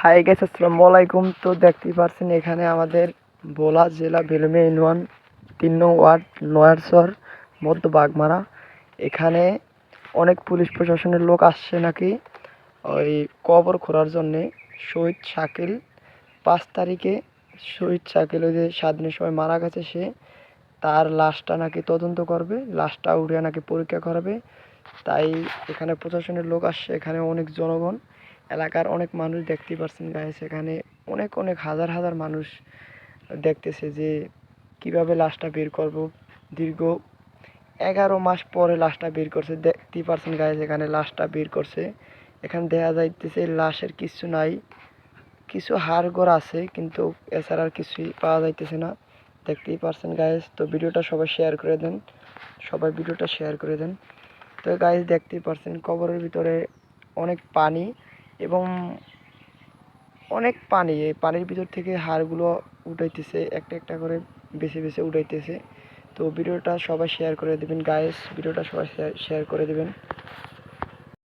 High guess আসসালামু আলাইকুম। তো দেখতেই পারছেন এখানে আমাদের ভোলা জেলা বেলুমে ইউনিয়ন তিন নং ওয়ার্ড নয়ারসর মধ্য বাগমারা। এখানে অনেক পুলিশ প্রশাসনের লোক আসছে নাকি? ওই কবর খোঁড়ার জন্যে শহীদ শাকিল। পাঁচ তারিখে শহীদ শাকিল, ওই যে সাত দিনের সময় মারা গেছে সে, তার লাশটা নাকি তদন্ত করবে, লাশটা উড়িয়ে নাকি পরীক্ষা করাবে। তাই এখানে প্রশাসনের লোক আসছে, এখানে অনেক জনগণ। এলাকার অনেক মানুষ দেখতে পারছেন গাইস এখানে অনেক অনেক হাজার হাজার মানুষ দেখতেছে যে কীভাবে লাশটা বের করব। দীর্ঘ এগারো মাস পরে লাশটা বের করছে। দেখতেই পারছেন গাইস এখানে লাশটা বের করছে। এখানে দেখা যাইতেছে লাশের কিছু নাই, কিছু হাড়গোড় আছে, কিন্তু এছাড়া আর কিছুই পাওয়া যাইতেছে না। দেখতেই পারছেন গাইস তো ভিডিওটা সবাই শেয়ার করে দেন। সবাই ভিডিওটা শেয়ার করে দেন। তো গাইস দেখতেই পারছেন কবরের ভিতরে অনেক পানি। এবং অনেক পানি, এই পানির ভিতর থেকে হাড়গুলো উঠাইতেছে, একটা একটা করে বেছে বেছে উঠাইতেছে। তো ভিডিওটা সবাই শেয়ার করে দেবেন গায়েস ভিডিওটা সবাই শেয়ার করে দেবেন।